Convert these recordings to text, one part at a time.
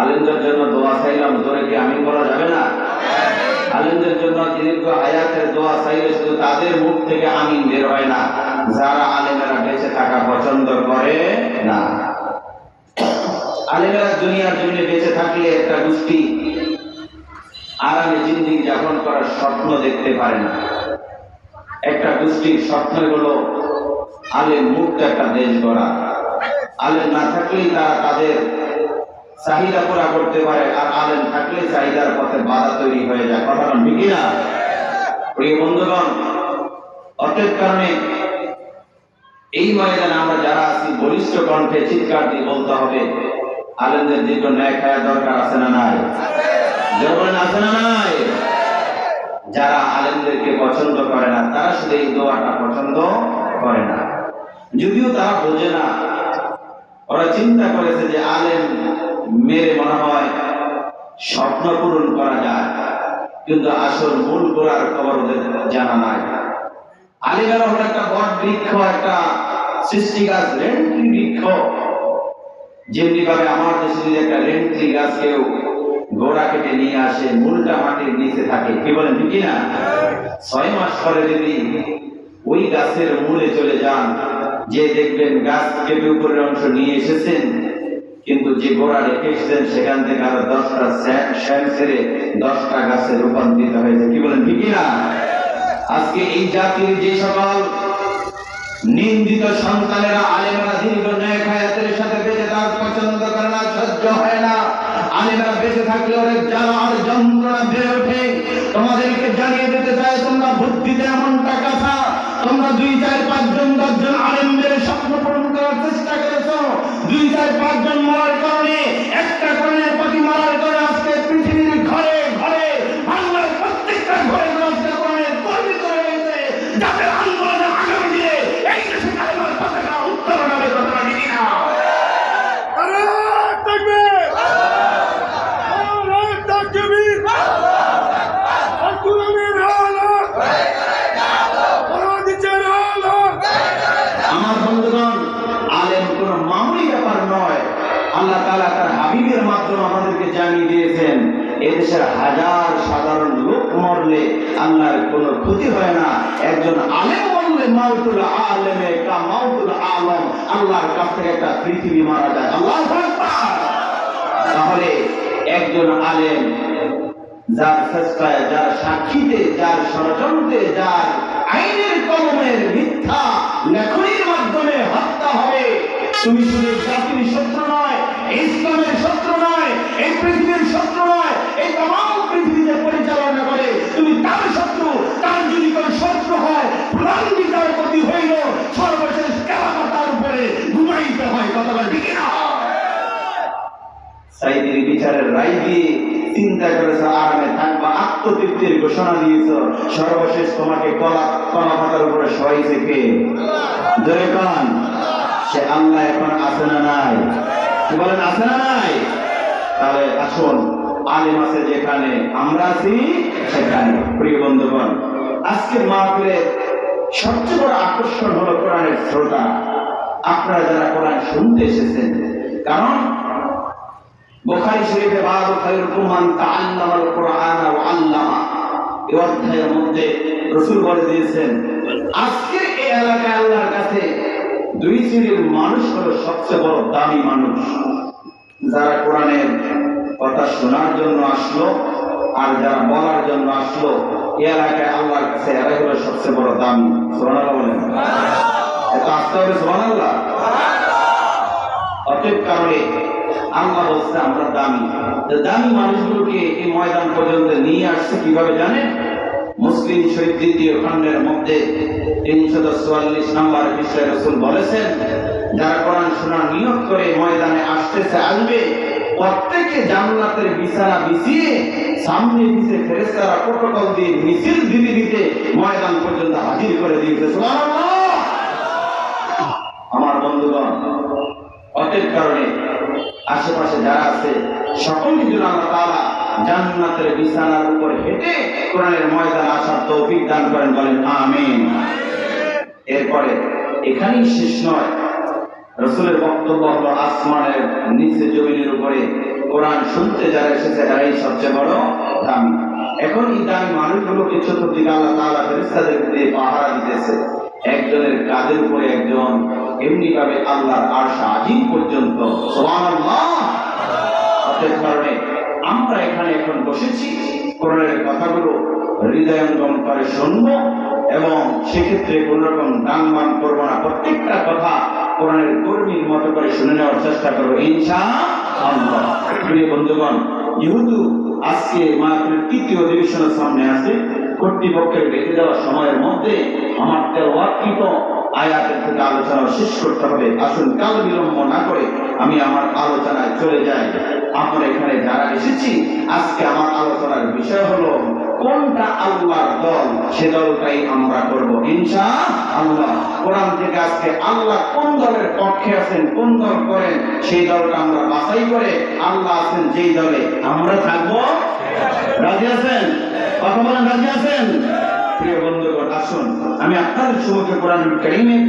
আলেমদের জন্য দোয়া চাইলাম, জোরে কি আমিন বলা যাবে না? আলেমদের জন্য দীর্ঘ হায়াতের দোয়া চাইলে শুধু তাদের মুখ থেকে আমিন বের হয় না। যারা আলেমেরা বেঁচে থাকা পছন্দ করে না। আলেমেরা দুনিয়ার জন্য বেঁচে থাকলে একটা গোষ্ঠী আরামে জিন্দিগি যাপন করার স্বপ্ন দেখতে পারে না। একটা গোষ্ঠীর স্বপ্ন হলো আলেম মুক্ত একটা দেশ গড়া। আলেম না থাকলেই তারা তাদের চাহিদা পুরা করতে পারে আর আলেম থাকলে চাহিদার পথে বাধা তৈরি হয়ে যায়। কথা বলেন ঠিক না প্রিয় বন্ধুগণ, অতএব কারণে এই ময়দানে আমরা যারা আছি, বলিষ্ঠ কণ্ঠে চিৎকার দিয়ে বলতে হবে, আলেমদের দীর্ঘ ন্যায় খায়া দরকার আছে না নাই? যখন আছে না নাই? যারা আলেমদেরকে পছন্দ করে না, তারা শুধু এই দোয়াটা পছন্দ করে না। যদিও তারা বোঝে না, ওরা চিন্তা করেছে যে আলেম মেরে মনে হয়, স্বপ্ন পূরণ করা যায়, কিন্তু আসল মূল গোড়ার খবর জানা নাই। আলিমেরা হলো একটা বট বৃক্ষ, একটা সৃষ্টি গাছ, রেন্ট্রি বৃক্ষ। যেমনি ভাবে আমার দেশে একটা রেন্ট্রি গাছ কেউ গোড়া কেটে নিয়ে আসে, মূলটা মাটির নিচে থাকে, কি বলেন, ঠিক না ছয় মাস পরে যদি ওই গাছের মূলে চলে যান, যে দেখবেন গাছ কেটে উপরের অংশ নিয়ে এসেছেন কিন্তু যে গোড়া রেখে এসেছেন সেখান থেকে আরও দশটা শ্যাম ছেড়ে দশটা গাছে রূপান্তরিত হয়েছে। কি বলেন, ঠিক না আজকে এই জাতির যে সকল নিন্দিত সন্তানেরা, আলেমরা দীর্ঘ ন্যায় খায়াতের সাথে বেঁচে তার পছন্দ করে না, সহ্য হয় না। আলেমরা বেঁচে থাকলে অনেক জ্বালা আর যন্ত্রণা বেড়ে ওঠে। তোমাদেরকে জানিয়ে দিতে চাই, তোমরা বুদ্ধিতে এমনটা কথা, তোমরা দুই, চার, পাঁচজন দশজন আলেমদের স্বপ্ন পূরণ করার চেষ্টা করেছ দুই চার পাঁচজন মরার কারণে একটা কোরআনের প্রতি মরার কারণে আজকে পৃথিবীর ঘরে ঘরে বাংলার প্রত্যেকটা ঘরে ঘরে আজকে কোরআনের কর্মী করে রয়েছে যাদের আন্দোলনে আগামী দিনে এই দেশে কালেমার পতাকা উত্তোলন হবে কথাটা ঠিক না আরে তাকবীর আরে তাকবীর আকুরামের আলো আলো দিচ্ছেন আলো আমার বন্ধুগণ আলেম কোন মামুলি ব্যাপার নয়। আল্লাহ তাআলা তার হাবিবের মাধ্যমে আমাদেরকে জানিয়ে দিয়েছেন, এদেশের হাজার সাধারণ লোক মরলে আল্লাহর কোনো ক্ষতি হয় না। একজন আলেম মরলে মাউতুল আলেমে কা মাউতুল আলম আল্লাহর কাছ থেকে একটা পৃথিবী মারা যায়। আল্লাহ তাহলে একজন আলেম যার চেষ্টায় যার সাক্ষীতে, যার ষড়যন্ত্রে, যার আইনের কলমের মিথ্যা লেখনির তুমি শুধু জাতির শত্রু নয়, ইসলামের শত্রু নয়, এই পৃথিবীর শত্রু নয়, এই তমাম পৃথিবীতে পরিচালনা করে তুমি তার শত্রু, তার যদি কোনো শত্রু হয় প্রধান বিচারপতি হইল, সর্বশেষ কেলাপাতার উপরে ঘুমাইতে হয়, কথা ঠিক না সাইদির বিচারের রায় দিয়ে চিন্তা করেছ, আরামে থাকবা, আত্মতৃপ্তির ঘোষণা দিয়েছ, সর্বশেষ তোমাকে কলা কলা পাতার উপরে সহাইছে কে? জয় কান। সে আল্লাহ এখন আছে না নাই? কি বলেন, আছে না নাই? তাহলে আসুন, আলেম আছে যেখানে, আমরা আছি সেখানে। প্রিয় বন্ধুগণ, আজকের মাহফিলে সবচেয়ে বড় আকর্ষণ হলো কোরআনের শ্রোতা। আপনারা যারা কোরআন শুনতে এসেছেন, কারণ বুখারী শরীফে বাবু খায়রুকুম মান তাআল্লামাল কুরআন ওয়া আল্লামা। অধ্যায়ের মধ্যে রাসূল বলে দিয়েছেন আজকে এই এলাকায় আল্লাহর কাছে দুই শ্রেণির মানুষ হলো সবচেয়ে বড় দামি মানুষ। যারা কোরআনের কথা শোনার জন্য আসলো আর যারা বলার জন্য আসলো এই এলাকায় আল্লাহর কাছে এরাই হলো সবচেয়ে বড় দামি। সুবহানাল্লাহ বলেন। এটা আসতে হবে সুবহানাল্লাহ? অতএব কারণে আল্লাহ বলছে, আমরা দামি। দামি মানুষগুলোকে এই ময়দান পর্যন্ত নিয়ে আসছে কীভাবে জানেন? মুসলিম শহীদ দ্বিতীয় খণ্ডের মধ্যে তিনশত চুয়াল্লিশ নম্বর বিষয়ে রসুল বলেছেন, যারা কোরআন শোনার নিয়োগ করে ময়দানে আসতেছে, আসবে। প্রত্যেকে জান্নাতের বিছানা বিছিয়ে সামনে পিছিয়ে ফেরেস্তারা প্রোটোকল দিয়ে মিছিল দিতে দিতে ময়দান পর্যন্ত হাজির করে দিয়েছে। আমার বন্ধুগণ, অতএব কারণে আশেপাশে যারা আছে সকল কিছু আল্লাহ তাআলা জান্নাতের বিছানার উপর হেঁটে কোরআনের ময়দান আসার তৌফিক দান করেন, বলেন, আমিন। এরপরে, এখানেই শেষ নয়। রসুলের বক্তব্য হলো, আসমানের নিচে জমিনের উপরে কোরআন শুনতে যারা এসেছে, তারাই সবচেয়ে বড় দামি। এখন এই দামি মানুষগুলোকে চতুর্দিকে আল্লাহ তাআলা ফেরেশতাদের দিয়ে পাহারা দিতেছে। একজনের কাজের উপরে একজন এমনি ভাবে আল্লাহর আশা আজিম পর্যন্ত। সুবহানাল্লাহ! অতএব কারণে আমরা এখানে এখন বসেছি। কোরআনের কথাগুলো হৃদয়ঙ্গম করে শুনব এবং সেক্ষেত্রে কোন রকম গানবান করব না। প্রত্যেকটা কথা কোরআনের কর্মীর মতো করে শুনে নেওয়ার চেষ্টা করব, ইনশা প্রিয় বন্ধুগণ, যেহেতু আজকে মায়াপুরের তৃতীয় অধিবেশনের সামনে আছে, কর্তৃপক্ষের বেঁধে দেওয়া সময়ের মধ্যে আমার তেলওয়াকৃত আয়াতের থেকে আলোচনা শেষ করতে হবে। আসুন কাল বিলম্ব না করে আমি আমার আলোচনায় চলে যাই। আমরা এখানে যারা এসেছি, আজকে আমার আলোচনার বিষয় হলো, কোনটা আল্লাহর দল, সে দলটাই আমরা করব। ইনশা আল্লাহ কোরআন থেকে আজকে আল্লাহ কোন দলের পক্ষে আছেন, কোন দল করেন, সেই দলটা আমরা বাছাই করে আল্লাহ আছেন যেই দলে। আমরা থাকব? রাজি আছেন? কথা বলেন, রাজি আছেন? প্রিয় বন্ধুগণ, আসুন। আমি আপনাদের সম্মুখে কোরআন কারিমের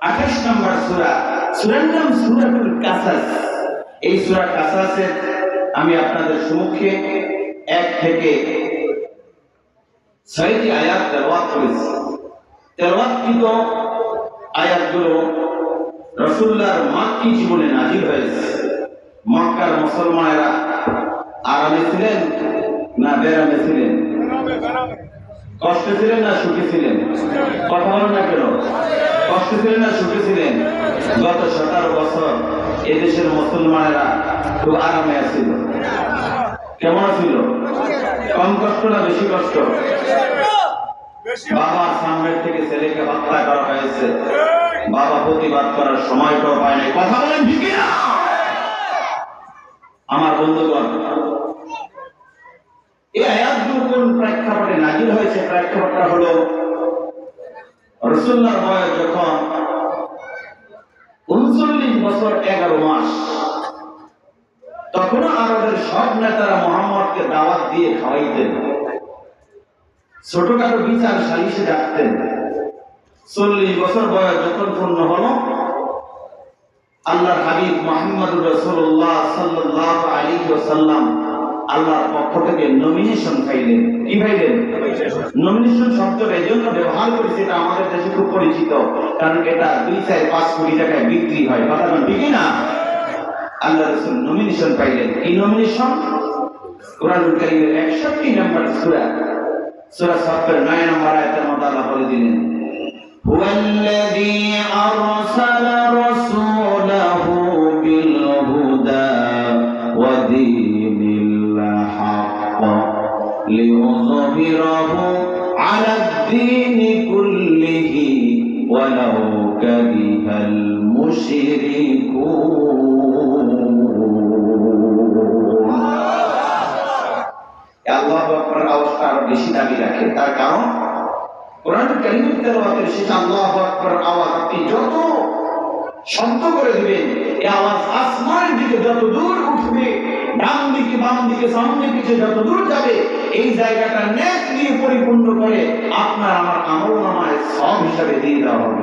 আঠাশ নম্বর সূরা সূরার সূরাতুল কাসাস। এই সূরা কাসাসের আমি আপনাদের সম্মুখে এক থেকে ছয়টি আয়াত তেলাওয়াত করেছি। তেলাওয়াতকৃত আয়াতগুলো রসুল্লাহর মাক্কি জীবনে নাজির হয়েছে। মক্কার মুসলমানেরা আরামে ছিলেন না বেরামে ছিলেন? কষ্টে ছিলেন না সুখে ছিলেন? কথা বলেন না কেন? কষ্টে ছিলেন না সুখে ছিলেন? গত সতেরো বছর এদেশের মুসলমানেরা খুব আরামে আছিল। কেমন ছিল কম কষ্ট না বেশি কষ্ট? বাবার সামনের থেকে ছেলেকে হত্যা করা হয়েছে। বাবা প্রতিবাদ করার সময়টাও পায় নাই। কথা বলেন আমার বন্ধুগণ, এই কোন প্রেক্ষাপটে নাজিল হয়েছে, প্রেক্ষাপটটা হলো রসুল্লাহর বয়স যখন উনচল্লিশ বছর এগারো মাস, তখনও আরবের সব নেতারা মোহাম্মদকে দাওয়াত দিয়ে খাওয়াইতেন। ছোটখাটো বিচার সালিশে ডাকতেন। চল্লিশ বছর বয়স যখন পূর্ণ হলো আল্লাহ হাবিব মোহাম্মদ রসুল্লাহ সাল্লাহ আলী সাল্লাম আল্লাহর পক্ষ থেকে নমিনেশন পাইলেন কি পাইলেন নমিনেশন শব্দটা এই জন্য ব্যবহার করেছে এটা আমাদের দেশে খুব পরিচিত, কারণ এটা দুই চার পাঁচ কোটি টাকায় বিক্রি হয়, কথা ঠিকই না? আল্লাহ রসুল নমিনেশন পাইলেন। এই নমিনেশন কোরআন কারিমের একষট্টি নম্বর সূরা। সূরা সাফের নয় নম্বর আয়াতের মধ্যে আল্লাহ বলে দিলেন هو ولو كره المشركون আল্লাহ আকবরের আওয়াজটা আরো বেশি দাবি রাখে তার কারণ কোরআন কারিমের তেলাওয়াতের শেষে আল্লাহ আকবরের আওয়াজ আপনি যত শব্দ করে দিবেন এই আওয়াজ আসমানের দিকে যত দূর উঠবে ডান দিকে বাম দিকে সামনে পিছিয়ে যত দূর যাবে, এই জায়গাটা ন্যাক দিয়ে পরিপূর্ণ করে আপনার আমার আমল নামায় সব হিসাবে দিয়ে দেওয়া হবে।